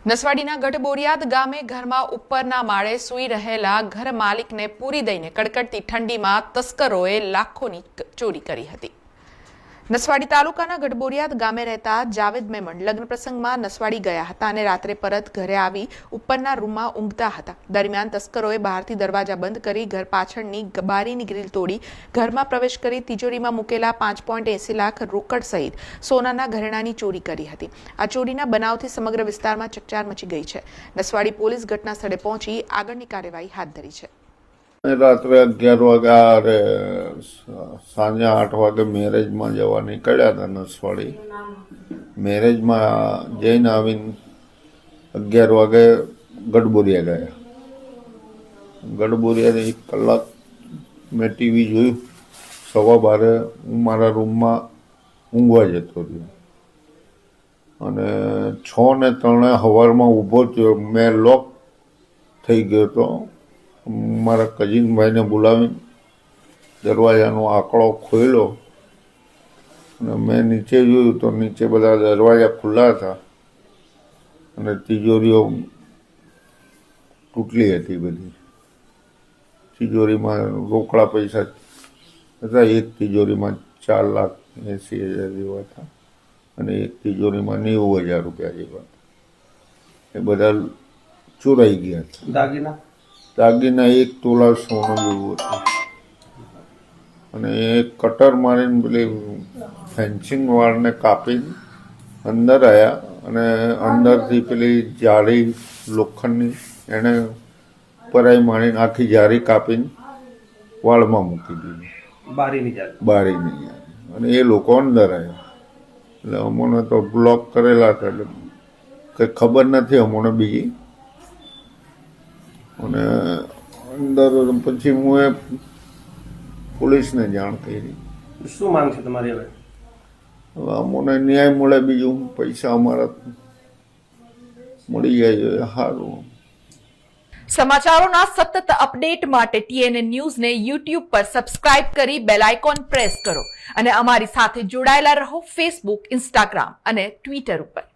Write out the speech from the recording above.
નસવાડીના ગઢબોરિયાદ ગામે ઘરમાં ઉપરના માળે સૂઈ રહેલા ઘર માલિકને પૂરી દઈને કડકડતી ઠંડીમાં તસ્કરોએ લાખોની ચોરી કરી હતી. નસવાડી તાલુકાના ગઢબોડિયાદ ગામે રહેતા જાવેદ મેમણ લગ્ન પ્રસંગમાં નસવાડી ગયા હતા અને રાત્રે પરત ઘરે આવી ઉપરના રૂમમાં ઊંઘતા હતા. દરમિયાન તસ્કરોએ બહારથી દરવાજા બંધ કરી ઘર પાછળની બારીની ગ્રીલ તોડી ઘરમાં પ્રવેશ કરી તિજોરીમાં મૂકેલા પાંચ પોઈન્ટ એસી લાખ રોકડ સહિત સોનાના ઘરેણાની ચોરી કરી હતી. આ ચોરીના બનાવથી સમગ્ર વિસ્તારમાં ચકચાર મચી ગઈ છે. નસવાડી પોલીસ ઘટના સ્થળે પહોંચી આગળની કાર્યવાહી હાથ ધરી છે. રાત્રે અગિયાર વાગે અરે સાંજે આઠ વાગે મેરેજમાં જવા નીકળ્યા હતા નસવાડી. મેરેજમાં જઈને આવીને અગિયાર વાગે ગઢબુરિયા ગયા. ગઢબુરિયા એક કલાક મેં ટીવી જોયું. સવા બારે હું મારા રૂમમાં ઊંઘવા જતો રહ્યો. અને છ ને ત્રણે સવારમાં ઊભો થયો. મેં લોક થઈ ગયો તો મારા કજીનભાઈને બોલાવી દરવાજાનો આંકડો ખોલ્યો અને મેં નીચે જોયું તો નીચે બધા દરવાજા ખુલ્લા હતા અને તિજોરીઓ તૂટલી હતી બધી. તિજોરીમાં રોકડા પૈસા હતા, એક તિજોરીમાં ચાર લાખ એંસી હજાર જેવા હતા અને એક તિજોરીમાં નેવું હજાર રૂપિયા જેવા એ બધા ચોરાઈ ગયા હતા. દાગીના? દાગીના એક તોલા સોનું જેવું હતું. અને એ કટર મારીને પેલી ફેન્સિંગ વાળને કાપી અંદર આવ્યા અને અંદરથી પેલી જાળી લોખંડની એણે પરાઈ મારીને આખી જારી કાપીને વાળમાં મૂકી દીધી. બારીની જાત બારીની અને એ લોકો અંદર આવ્યા એટલે અમોને તો બ્લોક કરેલા હતા એટલે કંઈ ખબર નથી અમોને બીજી. અને અંદર પછી હું એ પોલીસને જાણ કરી. શું માંગ છે તમારી હવે? હવે અમને ન્યાય મળે બીજું પૈસા અમારા મળી જાય સારું સમાચારોના સતત અપડેટ માટે ટીએનએ ન્યૂઝને યુટ્યુબ પર સબસ્ક્રાઇબ કરી બેલ આઇકોન પ્રેસ કરો અને અમારી સાથે જોડાયેલા રહો ફેસબુક ઇન્સ્ટાગ્રામ અને ટ્વિટર ઉપર.